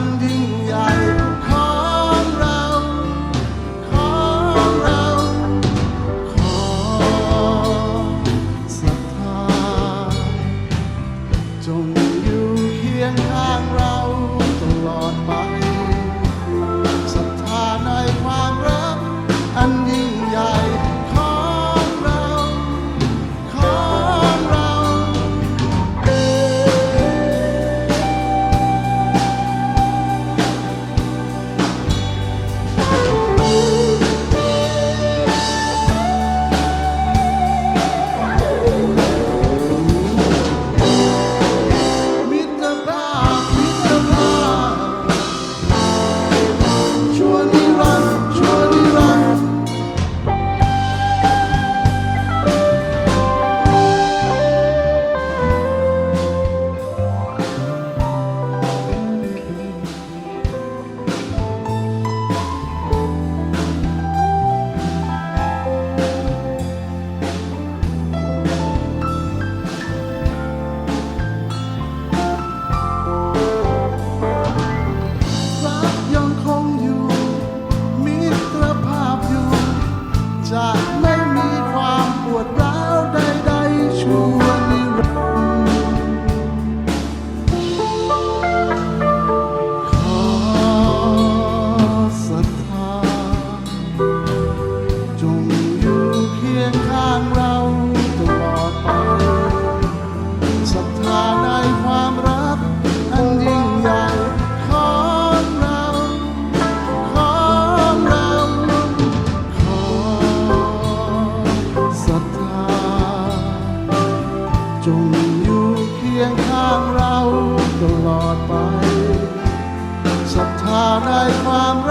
standing ลอดไปศรัทธาในความร